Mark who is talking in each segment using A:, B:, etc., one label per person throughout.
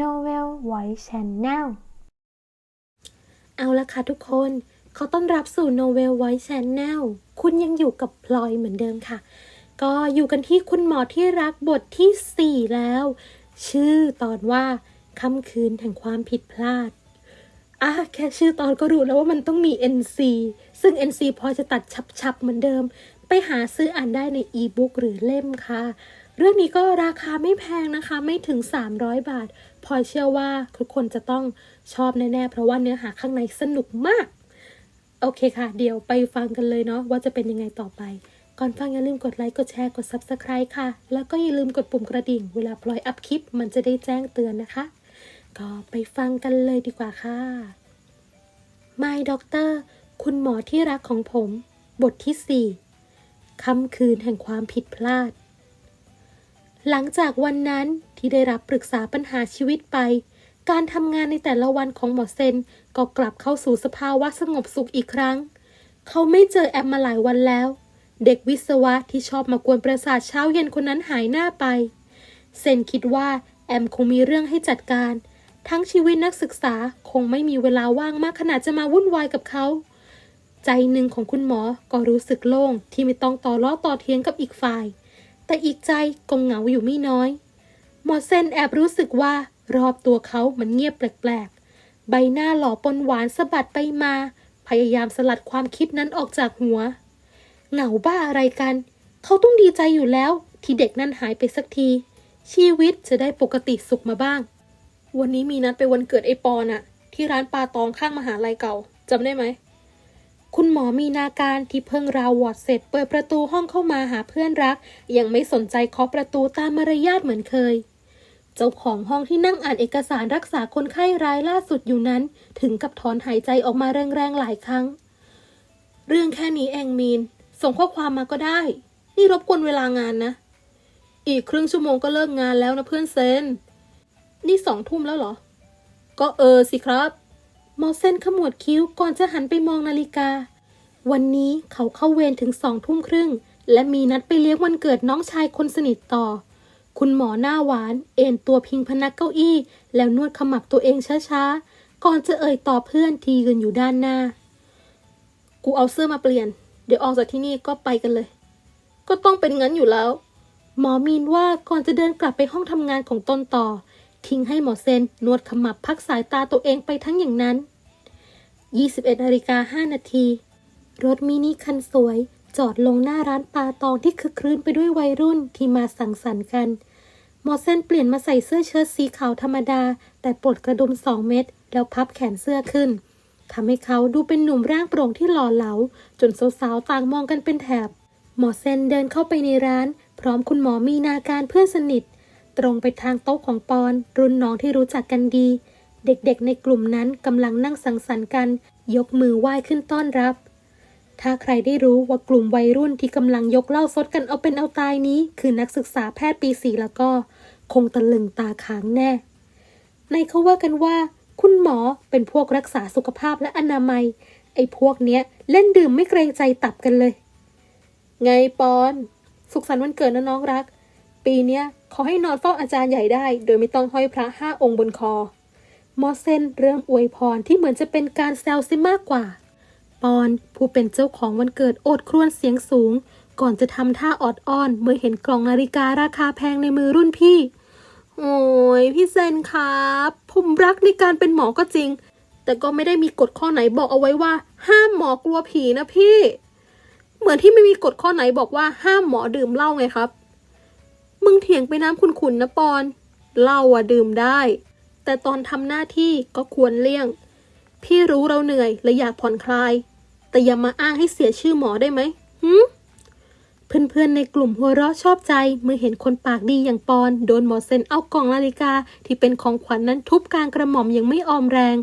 A: Novel Voice Channel
B: เอาละค่ะทุกคนเขาต้อนรับสู่ Novel Voice Channel คุณยังอยู่กับพลอยเหมือนเดิมค่ะ ก็อยู่กันที่คุณหมอที่รักบทที่ 4 แล้ว ชื่อตอนว่าค่ำคืนแห่งความผิดพลาดอะแค่ชื่อตอนก็รู้แล้วว่ามันต้องมี NC ซึ่ง NC พอจะตัดชับๆเหมือนเดิม ไปหาซื้ออ่านได้ในอีบุ๊กหรือเล่มค่ะ เรื่องนี้ก็ราคาไม่แพงนะคะ ไม่ถึง 300 บาท พลอยเชื่อว่าทุกคนจะต้องชอบแน่ๆ เพราะว่าเนื้อหาข้างในสนุกมาก โอเคค่ะ เดี๋ยวไปฟังกันเลยเนาะว่าจะเป็นยังไงต่อไป ก่อนฟังอย่าลืมกดไลค์กดแชร์กด Subscribe ค่ะ แล้วก็อย่าลืมกดปุ่มกระดิ่ง เวลาพลอยอัพคลิป มันจะได้แจ้งเตือนนะคะ ก็ไปฟังกันเลยดีกว่าค่ะ My Doctor คุณหมอที่รักของผม บทที่ 4ค่ำคืนแห่งความผิดพลาด หลังจากวันนั้นที่ได้รับปรึกษาปัญหาชีวิตไป การทำงานในแต่ละวันของหมอเซนก็กลับเข้าสู่สภาวะสงบสุขอีกครั้ง เขาไม่เจอแอมมาหลายวันแล้ว เด็กวิศวะที่ชอบมากวนประสาทเช้าเย็นคนนั้นหายหน้าไป เซนคิดว่าแอมคงมีเรื่องให้จัดการ ทั้งชีวิตนักศึกษาคงไม่มีเวลาว่างมากขนาดจะมาวุ่นวายกับเขาใจหนึ่งของคุณหมอก็รู้สึกโล่งที่ไม่ต้องต่อล้อต่อเทียงกับอีกฝ่าย แต่อีกใจก็เหงาอยู่ไม่น้อย หมอเซนแอบรู้สึกว่ารอบตัวเขามันเงียบแปลกๆ ใบหน้าหล่อปนหวานสะบัดไปมา พยายามสลัดความคิดนั้นออกจากหัว เหงาบ้าอะไรกัน เขาต้องดีใจอยู่แล้ว ที่เด็กนั่นหายไปสักที ชีวิตจะได้ปกติสุขมาบ้าง วันนี้มีนัดไปวันเกิดไอปอนอะที่ร้านปลาตองข้างมหาลัยเก่าจำได้ไหม คุณหมอมีนาการที่เพิ่งราววอดเสร็จเปิดประตูห้องเข้ามาหาเพื่อนรัก ยังไม่สนใจเคาะประตูตามมารยาทเหมือนเคย เจ้าของห้องที่นั่งอ่านเอกสารรักษาคนไข้รายล่าสุดอยู่นั้น ถึงกับถอนหายใจออกมาแรงๆหลายครั้ง เรื่องแค่นี้เองมีน ส่งข้อความมาก็ได้ นี่รบกวนเวลางานนะ อีกครึ่งชั่วโมงก็เลิกงานแล้วนะเพื่อนเซน นี่สองทุ่มแล้วเหรอ ก็เออสิครับ มอเซนขมวดคิ้วก่อนจะหันไปมองนาฬิกา วันนี้เขาเข้าเวรถึงสองทุ่มครึ่ง และมีนัดไปเลี้ยงวันเกิดน้องชายคนสนิทต่อ คุณหมอหน้าหวาน เอนตัวพิงพนักเก้าอี้ แล้วนวดขมับตัวเองช้าๆ ก่อนจะเอ่ยต่อเพื่อนที่ยืนอยู่ด้านหน้า กูเอาเสื้อมาเปลี่ยน เดี๋ยวออกจากที่นี่ก็ไปกันเลย ก็ต้องเป็นงั้นอยู่แล้ว หมอมีนว่าก่อนจะเดินกลับไปห้องทำงานของตนต่อทิ้งให้หมอเซนนวดขมับพักสายตาตัวเองไปทั้งอย่างนั้น 21นาฬิกา5นาที รถมินิคันสวย จอดลงหน้าร้านปลาตองที่คึกครื้นไปด้วยวัยรุ่นที่มาสังสรรค์กันหมอเซนเปลี่ยนมาใส่เสื้อเชิ้ตสีขาวธรรมดา แต่ปลดกระดุมสองเม็ดแล้วพับแขนเสื้อขึ้นทำให้เขาดูเป็นหนุ่มร่างโปร่งที่หล่อเหลา จนสาวๆต่างมองกันเป็นแถบ หมอเซนเดินเข้าไปในร้าน พร้อมคุณหมอมีนาการเพื่อนสนิท ตรงไปทางโต๊ะของปอน รุ่นน้องที่รู้จักกันดี เด็กๆในกลุ่มนั้นกำลังนั่งสังสรรค์กัน ยกมือไหว้ขึ้นต้อนรับ ถ้าใครได้รู้ว่ากลุ่มวัยรุ่นที่กำลังยกเหล้าซดกันเอาเป็นเอาตายนี้ คือนักศึกษาแพทย์ปีสี่แล้วก็ คงตะลึงตาค้างแน่ในเขาว่ากันว่า คุณหมอเป็นพวกรักษาสุขภาพและอนามัย ไอ้พวกเนี้ย เล่นดื่มไม่เกรงใจตับกันเลย ไงปอน สุขสันต์วันเกิดนะน้องรัก ปีเนี้ยขอให้นอนเฝ้าอาจารย์ใหญ่ได้ โดยไม่ต้องห้อยพระห้าองค์บนคอ มอเซนเริ่มอวยพรที่เหมือนจะเป็นการแซวซิมากกว่า ปอนผู้เป็นเจ้าของวันเกิดโอดครวญเสียงสูง ก่อนจะทำท่าออดอ้อน เมื่อเห็นกล่องนาฬิการาคาแพงในมือรุ่นพี่ โอ้ยพี่เซนครับ ผมรักในการเป็นหมอก็จริง แต่ก็ไม่ได้มีกฎข้อไหนบอกเอาไว้ว่า ห้ามหมอกลัวผีนะพี่ เหมือนที่ไม่มีกฎข้อไหนบอกว่าห้ามหมอดื่มเหล้าไงครับ มึงเถียงไปน้ำขุนๆนะปอนเหล้าอะดื่มได้ แต่ตอนทำหน้าที่ก็ควรเลี่ยง พี่รู้เราเหนื่อยและอยากผ่อนคลาย แต่อย่ามาอ้างให้เสียชื่อหมอได้ไหมหืมเพื่อนๆในกลุ่มหัวเราะชอบใจ เมื่อเห็นคนปากดีอย่างปอน โดนหมอเซนเอากล่องนาฬิกา ที่เป็นของขวัญนนั้นทุบกลางกระหม่อมอย่างไม่ออมแรง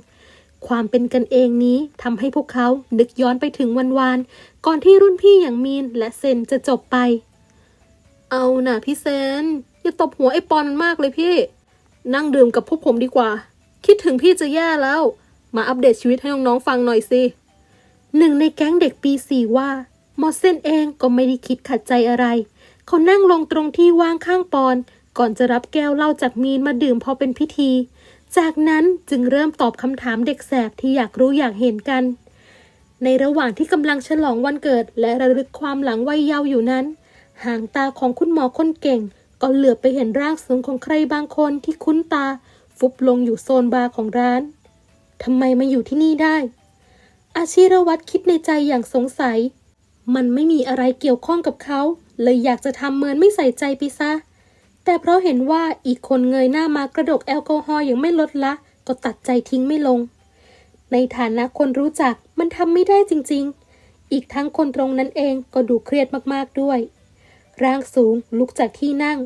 B: ความเป็นกันเองนี้ทำให้พวกเขานึกย้อนไปถึงวันวานๆก่อนที่รุ่นพี่อย่างมีนและเซนจะจบไป เอาน่ะพี่เซน อย่าตบหัวไอ้ปอนมากเลยพี่ นั่งดื่มกับพวกผมดีกว่า คิดถึงพี่จะแย่แล้ว มาอัปเดตชีวิตให้น้องๆฟังหน่อยสิหนึ่งในแก๊งเด็กปีสี่ว่ามอสเซนเองก็ไม่ได้คิดขัดใจอะไร เขานั่งลงตรงที่ว่างข้างปอน ก่อนจะรับแก้วเหล้าจากมีนมาดื่มพอเป็นพิธี จากนั้นจึงเริ่มตอบคำถามเด็กแสบที่อยากรู้อยากเห็นกัน ในระหว่างที่กำลังฉลองวันเกิดและระลึกความหลังวัยเยาว์อยู่นั้น หางตาของคุณหมอคนเก่ง ก็เหลือไปเห็นร่างสูงของใครบางคนที่คุ้นตา ฟุบลงอยู่โซนบาร์ของร้านทำไมมาอยู่ที่นี่ได้ อาชีรวัตรคิดในใจอย่างสงสัย มันไม่มีอะไรเกี่ยวข้องกับเขา เลยอยากจะทำเหมือนไม่ใส่ใจไปซะ แต่เพราะเห็นว่าอีกคนเงยหน้ามากระดกแอลกอฮอล์อย่างไม่ลดละ ก็ตัดใจทิ้งไม่ลง ในฐานะคนรู้จักมันทำไม่ได้จริง ๆ อีกทั้งคนตรงนั้นเองก็ดูเครียดมากๆด้วย ร่างสูงลุกจากที่นั่ง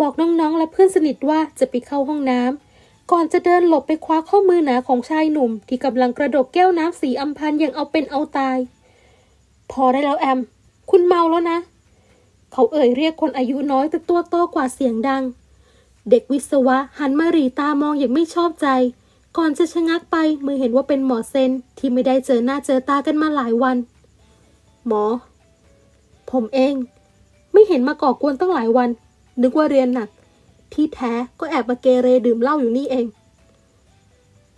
B: บอกน้องๆและเพื่อนสนิทว่าจะไปเข้าห้องน้ำก่อนจะเดินหลบไปคว้าข้อมือหนาของชายหนุ่ม ที่กำลังกระดกแก้วน้ำสีอัมพันอย่างเอาเป็นเอาตาย พอได้แล้วแอม คุณเมาแล้วนะ เขาเอ่ยเรียกคนอายุน้อยแต่ตัวโตกว่าเสียงดัง เด็กวิศวะหันมาหรีตามองอย่างไม่ชอบใจ ก่อนจะชะงักไปเมื่อเห็นว่าเป็นหมอเซนที่ไม่ได้เจอหน้าเจอตากันมาหลายวัน หมอ ผมเอง ไม่เห็นมาก่อกวนตั้งหลายวัน นึกว่าเรียนหนัก ที่แท้ก็แอบมาเกเรดื่มเหล้าอยู่นี่เอง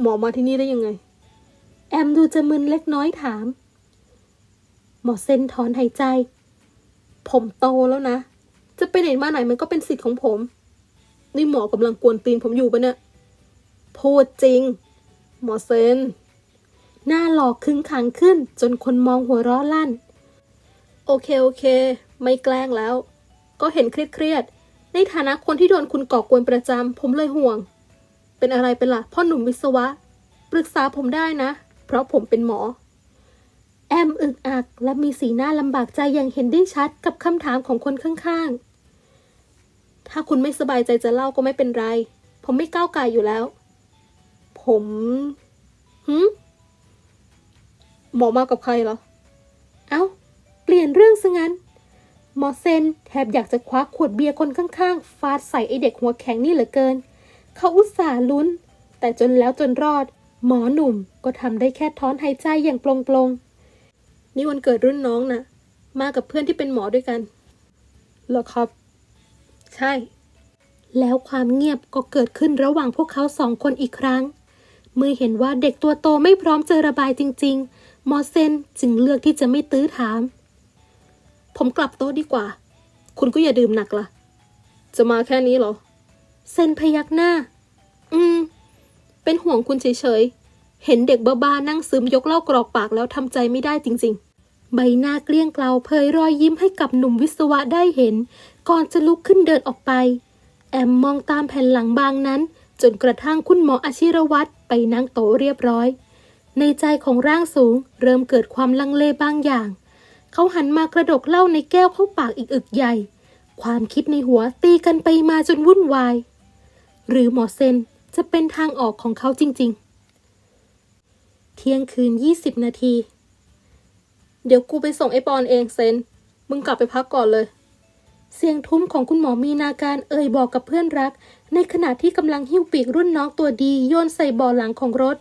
B: หมอมาที่นี่ได้ยังไง แอมดูจะมึนเล็กน้อยถาม หมอเซนถอนหายใจ ผมโตแล้วนะ จะไปไหนมาไหนมันก็เป็นสิทธิ์ของผม นี่หมอกำลังกวนตีนผมอยู่ปะเนี่ย พูดจริง หมอเซน หน้าหลอกคึงขังขึ้น จนคนมองหัวเราะลั่น โอเคโอเค ไม่แกล้งแล้ว ก็เห็นเครียดๆในฐานะคนที่โดนคุณก่อกวนประจำผมเลยห่วง เป็นอะไรเป็นละ่ะพ่อหนุ่มวิศวะ ปรึกษาผมได้นะ เพราะผมเป็นหมอ แอมอึกอักและมีสีหน้าลำบากใจอย่างเห็นได้ชัดกับคำถามของคนข้างๆ ถ้าคุณไม่สบายใจจะเล่าก็ไม่เป็นไร ผมไม่ก้าวไก่อยู่แล้ว ผมหืมหมอมากับใครเหรอ เอ้า เปลี่ยนเรื่องซะงั้น หมอเซนแทบอยากจะคว้าขวดเบียร์คนข้างๆ ฟาดใส่ไอเด็กหัวแข็งนี่เหลือเกิน เขาอุตส่าห์ลุ้น แต่จนแล้วจนรอด หมอหนุ่มก็ทำได้แค่ถอนหายใจอย่างปลงๆนี่วันเกิดรุ่นน้องนะ่ะมากับเพื่อนที่เป็นหมอด้วยกันเหรอครับ ใช่ แล้วความเงียบก็เกิดขึ้นระหว่างพวกเขาสองคนอีกครั้ง เมื่อเห็นว่าเด็กตัวโตไม่พร้อมจะระบายจริงๆหมอเซนจึงเลือกที่จะไม่ตื้อถาม ผมกลับโต๊ะดีกว่า คุณก็อย่าดื่มหนักล่ะ จะมาแค่นี้เหรอ เซนพยักหน้า อืม เป็นห่วงคุณเฉยๆ เห็นเด็กบ้าๆนั่งซึมยกเหล้ากรอกปากแล้วทำใจไม่ได้จริง ๆ ใบหน้าเกลี้ยงเกลาเผยรอยยิ้มให้กับหนุ่มวิศวะได้เห็น ก่อนจะลุกขึ้นเดินออกไป แอมมองตามแผ่นหลังบางนั้น จนกระทั่งคุณหมออาชิรวัตรไปนั่งโต๊ะเรียบร้อย ในใจของร่างสูงเริ่มเกิดความลังเลบางอย่าง เขาหันมากระดกเหล้าในแก้วเข้าปากอีกอึกใหญ่ ความคิดในหัวตีกันไปมาจนวุ่นวาย หรือหมอเซนจะเป็นทางออกของเขาจริง ๆ เที่ยงคืน20นาที เดี๋ยวกูไปส่งไอ้ปอนเองเซน มึงกลับไปพักก่อนเลย เสียงทุ้มของคุณหมอมีนาการเอ่ยบอกกับเพื่อนรัก ในขณะที่กำลังหิ้วปีกรุ่นน้องตัวดีโยนใส่บ่อหลังของรถ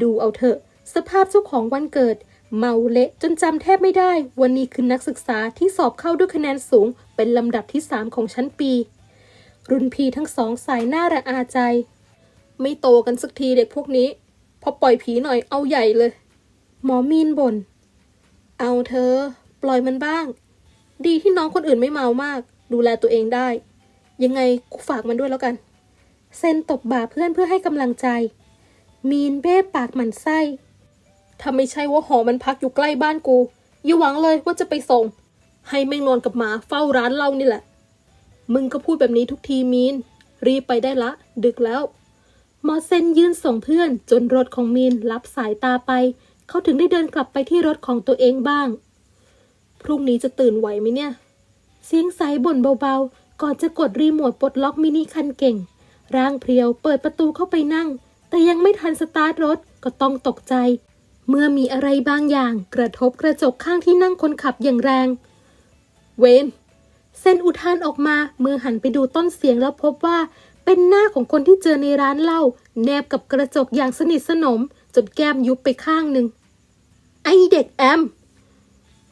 B: ดูเอาเถอะ สภาพเจ้าของวันเกิด เมาเละจนจำแทบไม่ได้ วันนี้คือนักศึกษาที่สอบเข้าด้วยคะแนนสูง เป็นลำดับที่สามของชั้นปี รุ่นพี่ทั้งสองสายหน้าระอาใจ ไม่โตกันสักทีเด็กพวกนี้ พอปล่อยผีหน่อยเอาใหญ่เลย หมอมีนบน่น เอาเธอ ปล่อยมันบ้าง ดีที่น้องคนอื่นไม่เมามาก ดูแลตัวเองได้ ยังไงกูฝากมันด้วยแล้วกัน เซนตบบ่าเพื่อนเพื่อให้กำลังใจ มีนเบ้ปากหมันไส้ ถ้าไม่ใช่ว่าหอมันพักอยู่ใกล้บ้านกู อย่าหวังเลยว่าจะไปส่ง ให้แม่งนอนกับหมาเฝ้าร้านเล้านี่แหละ มึงก็พูดแบบนี้ทุกทีมีน รีบไปได้ละ ดึกแล้ว หมอเซนยื่นส่งเพื่อนจนรถของมีนรับสายตาไป เขาถึงได้เดินกลับไปที่รถของตัวเองบ้าง พรุ่งนี้จะตื่นไหวไหมเนี่ย เสียงใสบ่นเบาๆ ก่อนจะกดรีโมทปลดล็อกมินิคันเก่ง ร่างเพรียวเปิดประตูเข้าไปนั่ง แต่ยังไม่ทันสตาร์ทรถก็ต้องตกใจ เมื่อมีอะไรบางอย่างกระทบกระจกข้างที่นั่งคนขับอย่างแรง เวนเซนอุทานออกมาเมื่อหันไปดูต้นเสียงแล้วพบว่าเป็นหน้าของคนที่เจอในร้านเหล้าแนบกับกระจกอย่างสนิทสนม จนแก้มยุบไปข้างหนึ่ง ไอเด็กแอม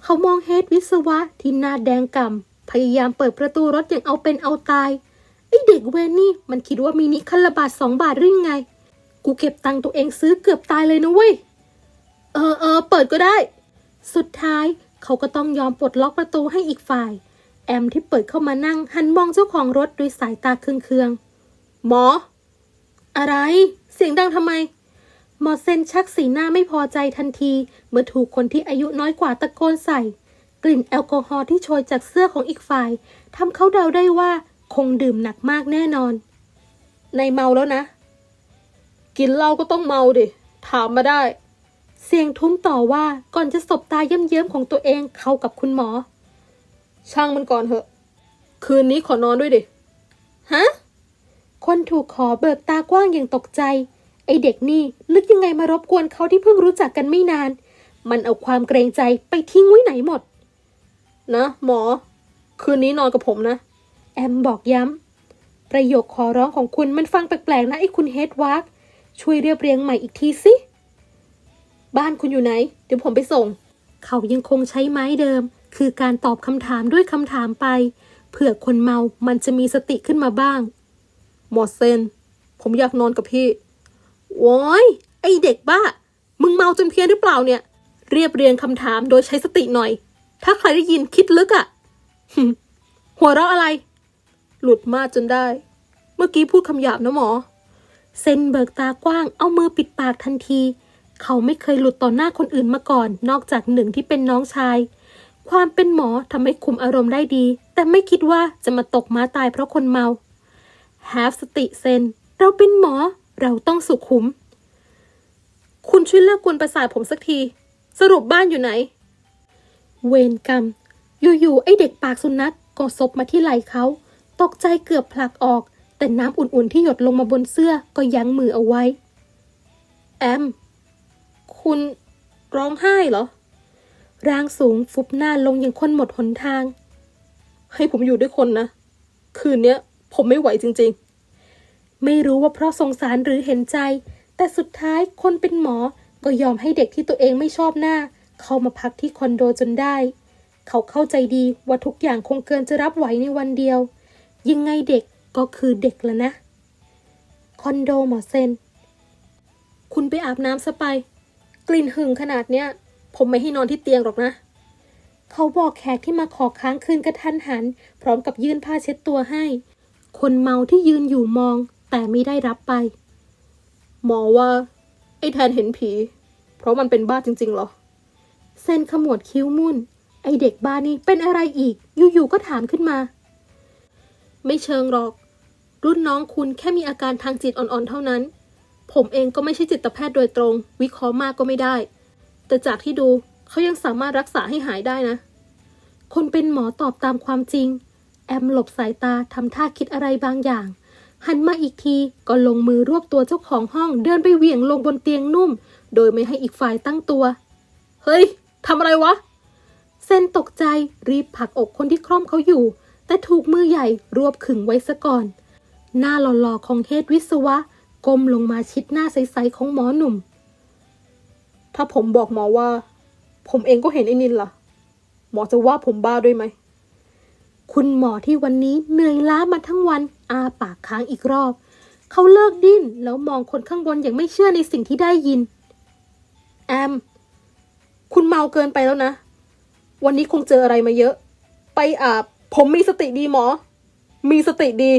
B: เขามองเฮดวิศวะที่หน้าแดงก่ำพยายามเปิดประตูรถอย่างเอาเป็นเอาตาย ไอเด็กเวนนี่มันคิดว่ามินิคันละบาทสองบาทหรือไง กูเก็บตังค์ตัวเองซื้อเกือบตายเลยนะเว้ย เออเออเปิดก็ได้ สุดท้ายเขาก็ต้องยอมปลดล็อกประตูให้อีกฝ่าย แอมที่เปิดเข้ามานั่งหันมองเจ้าของรถด้วยสายตาเคืองๆหมอ อะไร เสียงดังทำไม หมอเซนชักสีหน้าไม่พอใจทันที เมื่อถูกคนที่อายุน้อยกว่าตะโกนใส่ กลิ่นแอลกอฮอล์ที่โชยจากเสื้อของอีกฝ่ายทำเขาเดาได้ว่าคงดื่มหนักมากแน่นอน ในเมาแล้วนะ กินเหล้าก็ต้องเมาดิ ถามมาได้ เสียงทุ้มต่อว่าก่อนจะสบตาเยิ้มๆของตัวเองเข้ากับคุณหมอ ช่างมันก่อนเถอะ คืนนี้ขอนอนด้วยดิ ฮะ คนถูกขอเบิกตากว้างอย่างตกใจ ไอเด็กนี่นึกยังไงมารบกวนเขาที่เพิ่งรู้จักกันไม่นาน มันเอาความเกรงใจไปทิ้งไว้ไหนหมด นะหมอ คืนนี้นอนกับผมนะ แอมบอกย้ำ ประโยคขอร้องของคุณมันฟังแปลกๆนะไอ้คุณเฮดวาร์กช่วยเรียบเรียงใหม่อีกทีสิ บ้านคุณอยู่ไหน เดี๋ยวผมไปส่ง เขายังคงใช้ไม้เดิม คือการตอบคำถามด้วยคำถามไป เผื่อคนเมามันจะมีสติขึ้นมาบ้าง หมอเซน ผมอยากนอนกับพี่ โว้ย ไอเด็กบ้า มึงเมาจนเพี้ยนหรือเปล่าเนี่ย เรียบเรียงคำถามโดยใช้สติหน่อย ถ้าใครได้ยินคิดลึกอะ่ะหัวเราะอะไร หลุดมาจนได้ เมื่อกี้พูดคำหยาบนะหมอ เซนเบิกตากว้างเอามือปิดปากทันที เขาไม่เคยหลุดต่อหน้าคนอื่นมาก่อน นอกจากหนึ่งที่เป็นน้องชาย ความเป็นหมอทำให้คุมอารมณ์ได้ดี แต่ไม่คิดว่าจะมาตกม้าตายเพราะคนเมา have สติเซน เราเป็นหมอ เราต้องสุขุม คุณช่วยเลิกกวนประสาทผมสักที สรุปบ้านอยู่ไหน เวรกรรม อยู่ๆ ไอเด็กปากสุนัขก็ซบมาที่ไหล่เขา ตกใจเกือบผลักออก แต่น้ำอุ่นๆที่หยดลงมาบนเสื้อก็ยั้งมือเอาไว้ แอม คุณร้องไห้เหรอ ร่างสูงฟุบหน้าลงอย่างคนหมดหนทาง ให้ผมอยู่ด้วยคนนะ คืนเนี้ย ผมไม่ไหวจริงๆ ไม่รู้ว่าเพราะสงสารหรือเห็นใจ แต่สุดท้ายคนเป็นหมอก็ยอมให้เด็กที่ตัวเองไม่ชอบหน้า เข้ามาพักที่คอนโดจนได้ เขาเข้าใจดีว่าทุกอย่างคงเกินจะรับไหวในวันเดียว ยังไงเด็กก็คือเด็กแล้วนะ คอนโดหมอเซน คุณไปอาบน้ำซะไป กลิ่นหึงขนาดเนี้ย ผมไม่ให้นอนที่เตียงหรอกนะ เขาบอกแขกที่มาขอค้างคืนกระทันหัน พร้อมกับยื่นผ้าเช็ดตัวให้ คนเมาที่ยืนอยู่มอง แต่ไม่ได้รับไป หมอว่า ไอ้แทนเห็นผี เพราะมันเป็นบ้าจริงๆหรอ เซนขมวดคิ้วมุ่น ไอเด็กบ้านี่เป็นอะไรอีก อยู่ๆก็ถามขึ้นมา ไม่เชิงหรอก รุ่นน้องคุณแค่มีอาการทางจิตอ่อนๆเท่านั้น ผมเองก็ไม่ใช่จิตแพทย์โดยตรง วิเคราะห์มากก็ไม่ได้ แต่จากที่ดูเขายังสามารถรักษาให้หายได้นะ คนเป็นหมอตอบตามความจริง แอมหลบสายตาทำท่าคิดอะไรบางอย่าง หันมาอีกทีก็ลงมือรวบตัวเจ้าของห้อง เดินไปเหวี่ยงลงบนเตียงนุ่ม โดยไม่ให้อีกฝ่ายตั้งตัว เฮ้ยทำอะไรวะ เซนตกใจรีบผลักอกคนที่คล่อมเขาอยู่ แต่ถูกมือใหญ่รวบขึงไว้ซะก่อน หน้าหล่อๆของเฮดวิศวะ ก้มลงมาชิดหน้าใสๆของหมอหนุ่ม ถ้าผมบอกหมอว่า ผมเองก็เห็นไอ้นินล่ะ หมอจะว่าผมบ้าด้วยไหม คุณหมอที่วันนี้เหนื่อยล้ามาทั้งวัน อาปากค้างอีกรอบ เขาเลิกดิ้นแล้วมองคนข้างบนอย่างไม่เชื่อในสิ่งที่ได้ยิน แอม คุณเมาเกินไปแล้วนะ วันนี้คงเจออะไรมาเยอะ ไปอาบ ผมมีสติดีหมอ มีสติดี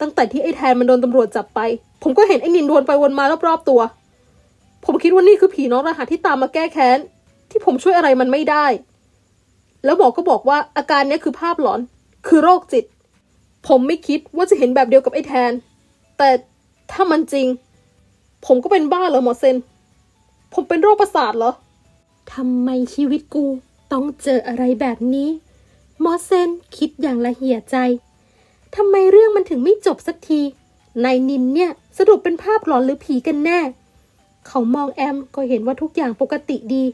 B: ตั้งแต่ที่ไอ้แทนมันโดนตำรวจจับไป ผมก็เห็นไอ้นินวนไปวนมารอบๆตัว ผมคิดว่านี่คือผีน้องรหัสที่ตามมาแก้แค้น ที่ผมช่วยอะไรมันไม่ได้ แล้วหมอก็บอกว่าอาการนี้คือภาพหลอน คือโรคจิต ผมไม่คิดว่าจะเห็นแบบเดียวกับไอ้แทน แต่ถ้ามันจริง ผมก็เป็นบ้าเหรอหมอเซน ผมเป็นโรคประสาทเหรอทำไมชีวิตกูต้องเจออะไรแบบนี้ หมอเซนคิดอย่างละเหี่ยใจทำไมเรื่องมันถึงไม่จบสักที นายนินเนี่ยสรุปเป็นภาพหลอนหรือผีกันแน่ เขามองแอมก็เห็นว่าทุกอย่างปกติดี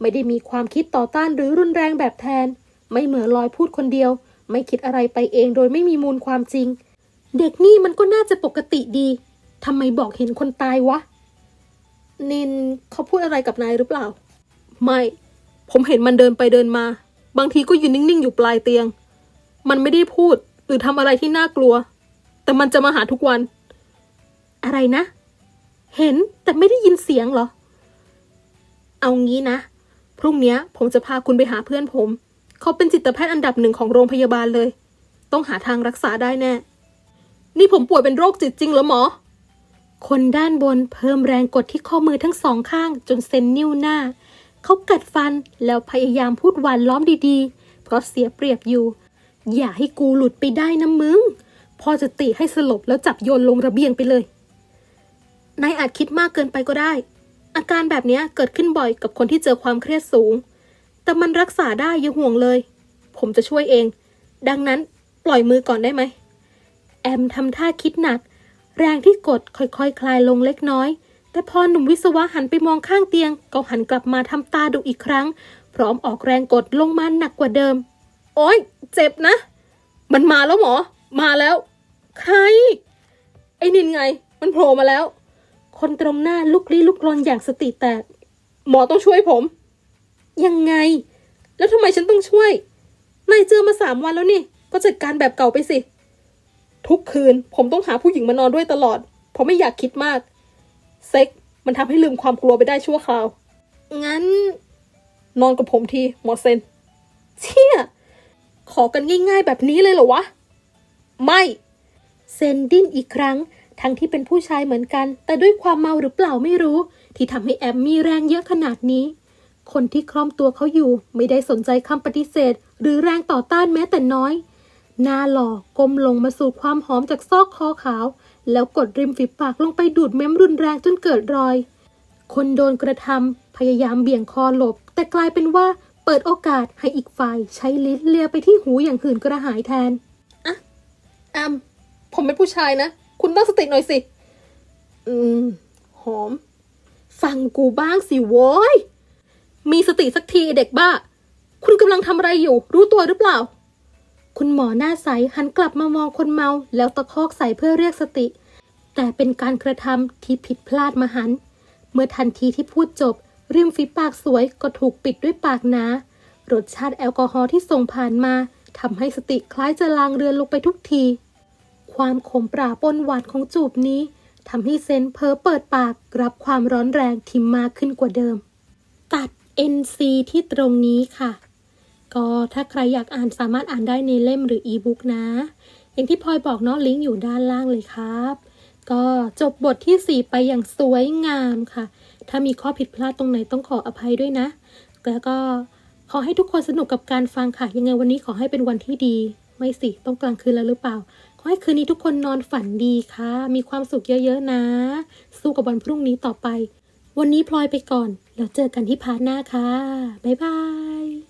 B: ไม่ได้มีความคิดต่อต้านหรือรุนแรงแบบแทน ไม่เหมือลอยพูดคนเดียว ไม่คิดอะไรไปเองโดยไม่มีมูลความจริง เด็กนี่มันก็น่าจะปกติดีทำไมบอกเห็นคนตายวะ นินเขาพูดอะไรกับนายหรือเปล่า ไม่ ผมเห็นมันเดินไปเดินมา บางทีก็ยืนนิ่งๆอยู่ปลายเตียง มันไม่ได้พูดหรือทำอะไรที่น่ากลัว แต่มันจะมาหาทุกวัน อะไรนะ เห็นแต่ไม่ได้ยินเสียงเหรอ เอางี้นะ พรุ่งนี้ผมจะพาคุณไปหาเพื่อนผม เขาเป็นจิตแพทย์อันดับหนึ่งของโรงพยาบาลเลย ต้องหาทางรักษาได้แน่ นี่ผมป่วยเป็นโรคจิตจริงเหรอหมอ คนด้านบนเพิ่มแรงกดที่ข้อมือทั้งสองข้างจนเซนนิ้วหน้า เขากัดฟันแล้วพยายามพูดหวานล้อมดีๆ เพราะเสียเปรียบอยู่ อย่าให้กูหลุดไปได้นะมึง พ่อจะติให้สลบแล้วจับโยนลงระเบียงไปเลย นายอาจคิดมากเกินไปก็ได้ อาการแบบนี้เกิดขึ้นบ่อยกับคนที่เจอความเครียดสูง แต่มันรักษาได้อย่าห่วงเลย ผมจะช่วยเอง ดังนั้นปล่อยมือก่อนได้ไหม แอมทำท่าคิดหนัก แรงที่กดค่อยๆคคลายลงเล็กน้อย แต่พอหนุ่มวิศวะหันไปมองข้างเตียง ก็หันกลับมาทำตาดุอีกครั้ง พร้อมออกแรงกดลงมาหนักกว่าเดิม โอ๊ย เจ็บนะ มันมาแล้วหมอ มาแล้ว ใคร ไอ้นินไง มันโผล่มาแล้ว คนตรงหน้าลุกลี้ลุกลนอย่างสติแตก หมอต้องช่วยผม ยังไง แล้วทำไมฉันต้องช่วย นายเจอมาสามวันแล้วนี่ ก็จัดการแบบเก่าไปสิ ทุกคืนผมต้องหาผู้หญิงมานอนด้วยตลอด เพราะไม่อยากคิดมาก เซ็กมันทำให้ลืมความกลัวไปได้ชั่วคราว งั้น นอนกับผมทีหมอเซนเชี่ยขอกันง่ายๆแบบนี้เลยเหรอวะ ไม่ เซนดิ้นอีกครั้ง ทั้งที่เป็นผู้ชายเหมือนกัน แต่ด้วยความเมาหรือเปล่าไม่รู้ ที่ทำให้แอมมีแรงเยอะขนาดนี้ คนที่คล่อมตัวเขาอยู่ไม่ได้สนใจคำปฏิเสธ หรือแรงต่อต้านแม้แต่น้อยหน้าหล่อก้มลงมาสู่ความหอมจากซอกคอขาว แล้วกดริมฝีปากลงไปดูดเม้มรุนแรงจนเกิดรอย คนโดนกระทำพยายามเบี่ยงคอหลบ แต่กลายเป็นว่าเปิดโอกาสให้อีกฝ่ายใช้ลิ้นเลียไปที่หูอย่างหื่นกระหายแทนอะแอม ผมเป็นผู้ชายนะ คุณตั้งสติหน่อยสิ อืม หอม ฟังกูบ้างสิโว้ย มีสติสักทีเด็กบ้า คุณกำลังทำอะไรอยู่ รู้ตัวหรือเปล่า คุณหมอหน้าใสหันกลับมามองคนเมา แล้วตะคอกใส่เพื่อเรียกสติ แต่เป็นการกระทำที่ผิดพลาดมหัน เมื่อทันทีที่พูดจบ ริมฝีปากสวยก็ถูกปิดด้วยปากหนารสชาติแอลกอฮอล์ที่ส่งผ่านมาทำให้สติคล้ายจะลางเรือนลงไปทุกที ความขมปราปนหวานของจูบนี้ทำให้เซนเพอเปิดปากรับความร้อนแรงที่มากขึ้นกว่าเดิม ตัด NC ที่ตรงนี้ค่ะ ก็ถ้าใครอยากอ่านสามารถอ่านได้ในเล่มหรืออีบุ๊กนะ อย่างที่พลอยบอกเนาะลิงก์อยู่ด้านล่างเลยครับ ก็จบบทที่ 4 ไปอย่างสวยงามค่ะ ถ้ามีข้อผิดพลาดตรงไหนต้องขออภัยด้วยนะ แล้วก็ขอให้ทุกคนสนุกกับการฟังค่ะ ยังไงวันนี้ขอให้เป็นวันที่ดี ไม่สิ ต้องกลางคืนแล้วหรือเปล่า ขอให้คืนนี้ทุกคนนอนฝันดีค่ะ มีความสุขเยอะๆนะ สู้กับวันพรุ่งนี้ต่อไป วันนี้พลอยไปก่อน แล้วเจอกันที่พาร์ทหน้าค่ะ บ๊ายบาย